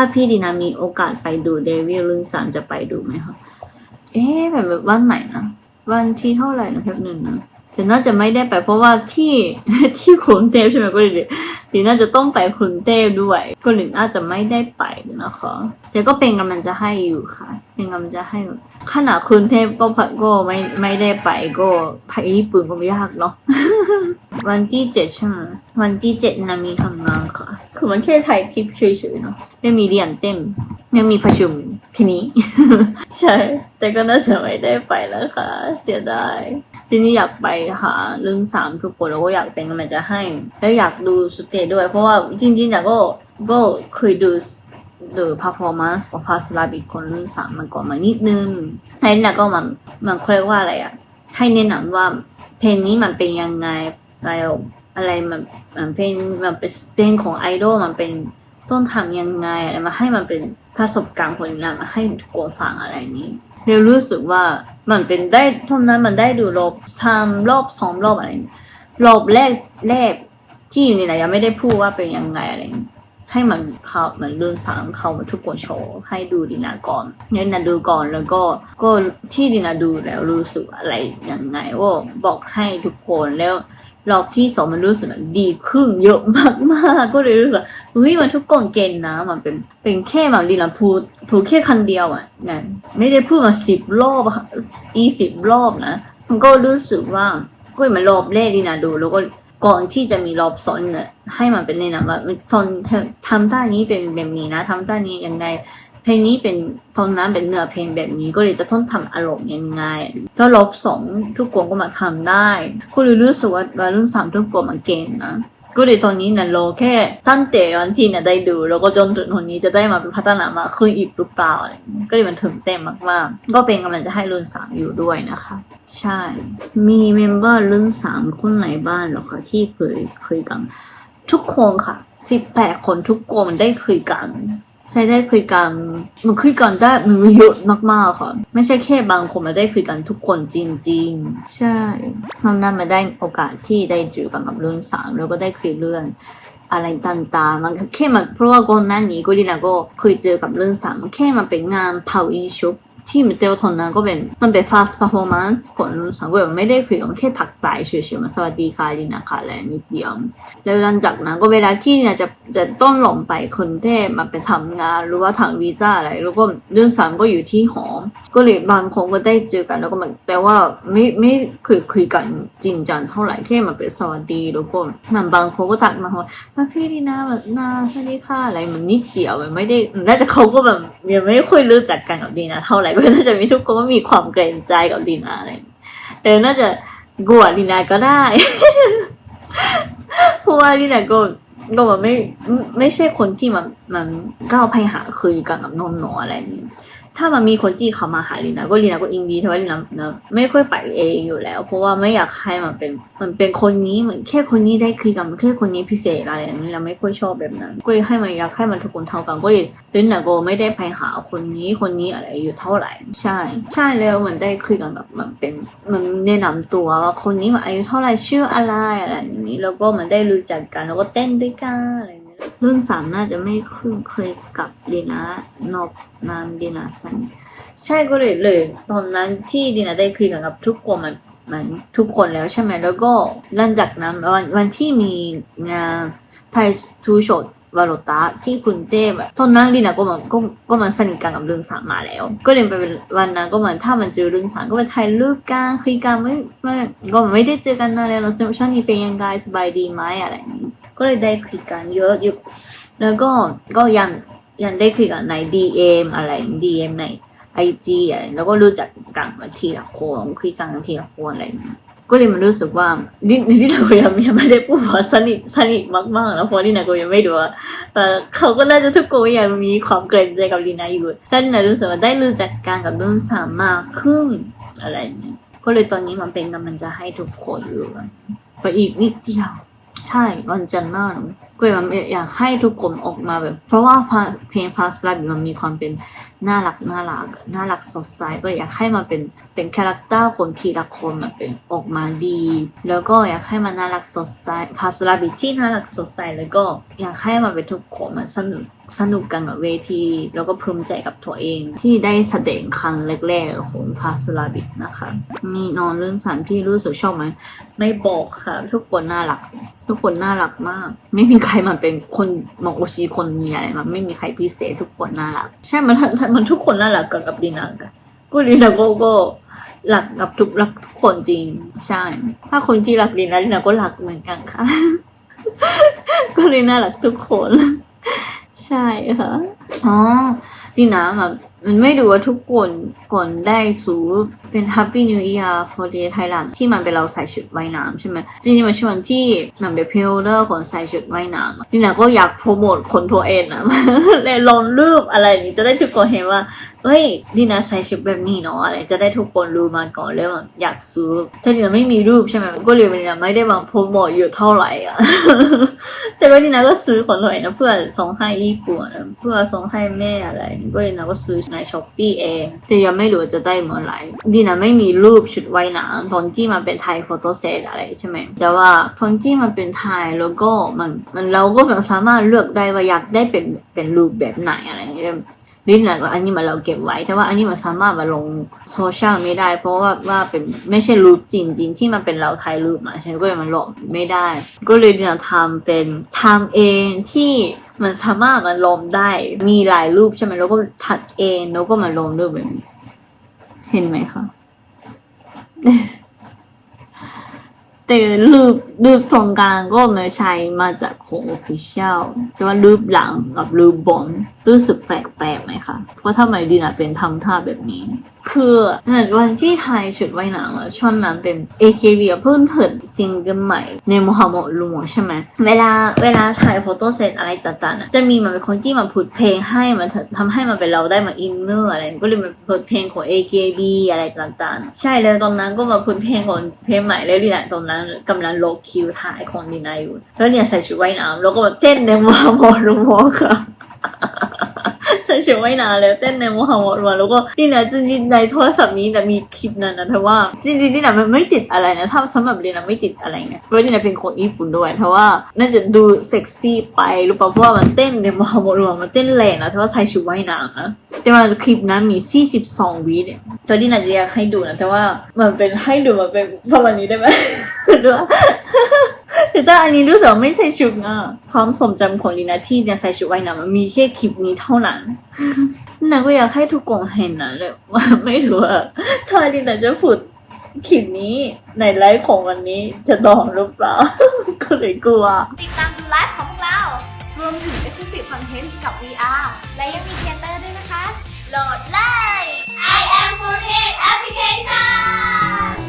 ถ้าพี่ดีนามีโอกาสไปดูเดวิลรุ่นสามจะไปดูไหมคะ เอ๊ะแบบวันไหนนะ วันที่เท่าไหร่นะแป๊บหนึ่งนะ แต่น่าจะไม่ได้ไปเพราะว่าที่ที่กรุงเทพใช่ไหมก็เลยดีน่าจะต้องไปกรุงเทพด้วย ก็เลยน่าจะไม่ได้ไปนะคะ แต่ก็เป็นกำลังจะให้อยู่ค่ะ เป็นกำลังจะให้ขนาดกรุงเทพก็พก็ไม่ไม่ได้ไปก็ไปญี่ปุ่นก็ไม่ยากเนาะวันที่เจ็ดใช่ไหมวันที่เจ็ดนามีทำงานค่ะ คือมันแค่ถ่ายคลิปเฉยๆเนาะไม่มีเรียนเต็มไม่มีประชุมทีนี้ ใช่ แต่ก็น่าจะไม่ได้ไปแล้วค่ะ เสียดาย ที่นี้อยากไปหาเรื่องสามทุกคนแล้วก็อยากเป็นกำลังใจะให้ แล้วอยากดูสเตจด้วย เพราะว่าจริงๆเนี่ยก็ก็เคยดู the performance ของฟาสลาบิคนรุ่นสามมันก่อนมานิดนึงในนี้นะก็มันมันเรียกว่าอะไรอะให้แนะนำว่าเพลงนี้มันเป็นยังไงอะไรอะไรมันมันเป็นมันเป็นเพลงของไอดอลมันเป็นต้องทำยังไงอะไรมาให้มันเป็นประสบการณ์คนนั้นมาให้ทุกคนฟังอะไรนี้ เรียรู้สึกว่ามันเป็นได้ท่านั้นมันได้ดูรอบทำรอบสองรอบอะไรรอบแรกแรกที่อยู่นี่นะยังไม่ได้พูดว่าเป็นยังไงอะไรให้มันเขาเหมือนเรื่องสามเขามาทุกคนโชว์ให้ดูดีนาก่อนเนี่ยนาดูก่อนแล้วก็ก็ที่ดีนาดูแล้วรู้สึกอะไรยังไงว่าบอกให้ทุกคนแล้ว รอบที่สองมันรู้สึกดีขึ้นเยอะมากๆ ก็เลยรู้สึกว่าเฮ้ยมันทุกคนเก่งนะ มันเป็นเป็นแค่แบบดีนาพูดพูดแค่คันเดียวอะนะไม่ได้พูดมาสิบรอบอีสิบรอบนะก็รู้สึกว่าก็มือนรอบแรกดีนาดู แล้วก็ก่อนที่จะมีรอบสอนเนี่ยให้มันเป็นในนะว่าตอนทำด้านนี้เป็นแบบนี้นะทำด้านนี้ยังไง เพลงนี้เป็นตอนนั้นเป็นเนื้อเพลงแบบนี้ก็เลยจะต้องทำอารมณ์ยังไงแล้วรอบสองทุกคนก็มาทำได้ก็เลยรู้สึกว่าวัยรุ่นสามทุกคนมันเก่งนะก็เลยตอนนี้เนี่ยเราแค่ตั้งแต่วันที่เนี่ยได้ดู แล้วก็จนถึงวันนี้จะได้มาเป็นพัฒนามาขึ้นอีกหรือเปล่าก็เลยมันถึงเต็มมากๆ ก็เป็นกำลังจะให้รุ่นสามอยู่ด้วยนะคะ ใช่ มีเมมเบอร์รุ่นสามคนไหนบ้างหรอคะที่เคยคุยกัน ทุกคนค่ะสิบแปดคนทุกคนได้คุยกัน ใช่ได้คุยกันมันคุยกันได้มันเยอะมากๆค่ะ ไม่ใช่แค่บางคนมาได้คุยกันทุกคนจริง ๆ ใช่ทำนั้นมาได้โอกาสที่ได้เจอกันกับรุ่นสามแล้วก็ได้คุยเรื่องอะไรต่างๆมันแค่มันเพราะว่าก่อนหน้านี้ก็ดีนะก็เคยเจอกับเรื่องสามมันแค่มันเป็นงานเผาอีชุบ ที่มันเตลทนนั้นก็เป็นมันเป็น fast performance ของรุ่นสามก็แบบไม่ได้คุยกันแค่ถักไปเฉยๆมาสวัสดีค่ะดีนะคะและนิดเดียว แล้วหลังจากนั้นก็เวลาที่เนี่ยจะจะต้องลงไปคนเทพมาไปทำงานหรือว่าทางวีซ่าอะไร แล้วก็เรื่องสามก็อยู่ที่หอก็เลยบางคนก็ได้เจอกัน แล้วก็มันแต่ว่าไม่ไม่เคยคุยกันจริงจังเท่าไหร่แค่มาเป็นสวัสดีแล้วก็มันบางคนก็ทักมาว่ามาพี่ดีนะแบบนาสวัสดีค่ะอะไรมันนิดเดียวมันไม่ได้น่าจะเขาก็แบบยังไม่ค่อยรู้จักกันกับดีนะเท่าไหร่ก็น่าจะมีทุกคนก็มีความเกรงใจกับดีนาอะไรแต่น่าจะกลัวดีนาก็ได้เพราะว่าดีนาก็ก็แบบไม่ไม่ใช่คนที่มันมันก้าวไปหาคุยกันกับนนท์อะไรนี้ถ้ามันมีคนที่เขามาหาลินาก็ลินาก็อินดีแต่ว่าลินานะไม่ค่อยไปเองอยู่แล้ว เพราะว่าไม่อยากให้มันเป็นมันเป็นคนนี้เหมือนแค่คนนี้ได้คุยกันแค่คนนี้พิเศษอะไรอย่างนี้เราไม่ค่อยชอบแบบนั้น ก็เลยให้มันอยากให้มันทุกคนเท่ากันก็เลยลินาก็ไม่ได้ไปหาคนนี้คนนี้อะไรอยู่เท่าไหร่ ใช่ ใช่แล้วมันได้คุยกันแบบมันเป็นมันแนะนำตัวว่าคนนี้มันอายุเท่าไหร่ชื่ออะไรอะไรอย่างนี้แล้วก็มันได้รู้จักกันแล้วก็เต้นด้วยกันอะไร รุ่นสามน่าจะไม่คุ้นเคยกับดีนานอบนานดีนาสันใช่ก็เลยเลย ตอนนั้นที่ดีนาได้คุยกันกับทุกคนมันมันทุกคนแล้วใช่ไหมแล้วก็หลังจากนั้นวันวันที่มีงานไทยทูโชดวาโรตาที่คุณเต้แบบตอนนั้นดีนาก็มันก็ก็มันสนิทกันกับเรื่องสามมาแล้ว ก็เลยไปวันนั้นก็เหมือนถ้ามันเจอเรื่องสามก็ไปถ่ายรูปกันคุยกันไม่ไม่ก็ไม่ได้เจอกันนานแล้วเราช่วงนี้เป็นยังไงสบายดีไหมอะไรนี้ ก็เลยได้คุยกันเยอะอยู่แล้วก็ก็ยังยังได้คุยกันใน DM อะไร DM ใน IG อะไรแล้วก็รู้จักกันมาทีละคนคุยกันทีละคนอะไรนี้ก็เลยมันรู้สึกว่าดิดินาโกยังยังไม่ได้พูดว่าสนิทสนิทมากๆแล้วเพราะดินาโกยังไม่รู้ว่าเออเขาก็น่าจะทุกคนยังมีความเกรงใจกับดินาอยู่แต่ดินารู้สึกว่าได้รู้จักกันกับรุ่นสามมากขึ้นอะไรอย่างเงี้ยก็เลยตอนนี้มันเป็นกำลังจะให้ทุกคนอยู่ไปอีกนิดเดียว ใช่วันจันทร์หน้ากก็เลยแบบอยากให้ทุกคนออกมาแบบ เพราะว่าเพลง Fast Life มันมีความเป็นน่ารักน่ารักน่ารักสดใสก็อยากให้มันเป็นเป็นคาแรคเตอร์คนทีละคนมันเป็นออกมาดี แล้วก็อยากให้มันน่ารักสดใส Fast Life ที่น่ารักสดใสแล้วก็อยากให้มันเป็นทุกคนมันสนุก สนุกกันกับเวที แล้วก็ภูมิใจกับตัวเองที่ได้แสดงครั้งแรกๆของ Fast Life นะคะ มีนอนเรื่องสันที่รู้สึกชอบไหมไม่บอกค่ะ ทุกคนน่ารัก ทุกคนน่ารักมาก ไม่มีใครมาเป็นคนมองโอชีคนมีอะไรมาไม่มีใครพิเศษทุกคนน่ารัก ใช่มันมันทุกคนน่ารักกับกับดีนากันกูดีนาโกก็หลักกับทุกรักทุกคนจริง ใช่ ถ้าคนที่รักดีนาดีนาก็รักเหมือนกันค่ะ ก็เลยน่ารักทุกคน ใช่ค่ะ อ๋อ นี่นะแบบ ไม่รู้ว่าทุกคนก่อนได้สูเป็น Happy New Year for the Thailand ที่มันเป็นเราใส่ชุดว่ายน้ำใช่ไหมจริงๆมันชวนที่มันเป็นพิลเลอร์คนใส่ชุดว่ายน้ำอะดีนะก็อยากโปรโมทคนตัวเองนะเลยลงรูปอะไรนี้จะได้ทุกคนเห็นว่าเฮ้ยดีนะใส่ชุดแบบนี้เนาะอะไรจะได้ทุกคนรู้มาก่อนแล้วแบบอยากซื้อถ้าดีนะไม่มีรูปใช่ไหมก็เลยดีนไม่ได้มาโปรโมทอยู่เท่าไหร่อะแต่ว่าดีนะก็ซื้อของตัวเองนะเพื่อส่งให้ญี่ปุ่นเพื่อส่งให้แม่อะไรก็ดีนะก็ซื้อในช้อปปี้เอง แต่ยังไม่รู้จะได้เมื่อไหร่ดีนะไม่มีรูปชุดว่ายน้ำตอนที่มันเป็นไทยโฟโต้เซตอะไรใช่ไหมแต่ว่าตอนที่มันเป็นไทยแล้วก็มันมันเราก็สามารถเลือกได้ว่าอยากได้เป็นเป็นรูปแบบไหนอะไรอย่างเงี้ย นิดหน่อยก็อันนี้มาเราเก็บไว้ แต่ว่าอันนี้มันสามารถมาลงโซเชียลไม่ได้ เพราะว่าว่าเป็นไม่ใช่รูปจริง ๆ ที่มันเป็นเราถ่ายรูปมาฉันก็เลยมันลงไม่ได้ ก็เลยเนี่ยทำเป็นทำเองที่มันสามารถมันลงได้ มีหลายรูปใช่ไหมแล้วก็ถัดเองแล้วก็มาลงด้วยเห็นไหมคะ แต่รูปรูปตรงกลางก็ไม่ใช่มาจากของ official แต่ว่ารูปหลังกับรูปบนรู้สึกแปลกๆไหมคะเพราะทำไมดีนะเป็นทำท่าแบบนี้ คือเหมือนวันที่ไทยชุดว่ายน้ำอะช่วงนั้นเป็น AKB เพิ่งเปิดซิงเกิลใหม่ในมหาโมดลุงใช่ไหมเวลาเวลาถ่ายโฟโต้เซตอะไรต่างๆจะมีมันเป็นคนที่มาพูดเพลงให้มันทำให้มันเป็นเราได้มาอินเนอร์อะไรก็เลยมาพูดเพลงของ AKB อะไรต่างๆ ใช่เลยตอนนั้นก็มาพูดเพลงของเพลงใหม่แล้วดีนะตอนนั้นกำลังโลคิวถ่ายของดีนาอยู่แล้วเนี่ยใส่ชุดว่ายน้ำแล้วก็แบบเต้นในมหาโมดลุงค่ะ ใส่ชุดว่ายน้ำแล้วเต้นในโมหาโมดมาแล้วก็นี่นะจริงๆในโทรศัพท์นี้นะมีคลิปนั้นนะแต่ว่าจริงๆนี่นะมันไม่ติดอะไรนะถ้าสำหรับเรียนนะไม่ติดอะไรไงเพราะนี่นะเป็นคนญี่ปุ่นด้วยแต่ว่าน่าจะดูเซ็กซี่ไปหรือเปล่าเพราะว่ามันเต้นในโมหาโมดรวมมันเต้นแรงนะแต่ว่าใส่ชุดว่ายน้ำนะแต่ว่าคลิปนั้นมี 42วิเนี่ยตัวที่นาจะอยากให้ดูนะแต่ว่ามันเป็นให้ดูมันเป็นประมาณนี้ได้ไหมดูว่า แต่ถ้าอันนี้รู้สึกว่าไม่ใช่ชุดอะความทรงจำของลีนาที่เนี่ยใส่ชุดว่ายน้ำมันมีแค่คลิปนี้เท่านั้นนางก็อยากให้ทุกคนเห็นนะเลยว่าไม่รู้ว่าถ้าลีนาจะพูดคลิปนี้ในไลฟ์ของวันนี้จะดองหรือเปล่า ก็เลยกลัว ติดตามดูไลฟ์ของพวกเรา รวมถึง Exclusive Content กับ VR และยังมีเทเตอร์ด้วยนะคะ โหลดเลย I am f o o d Application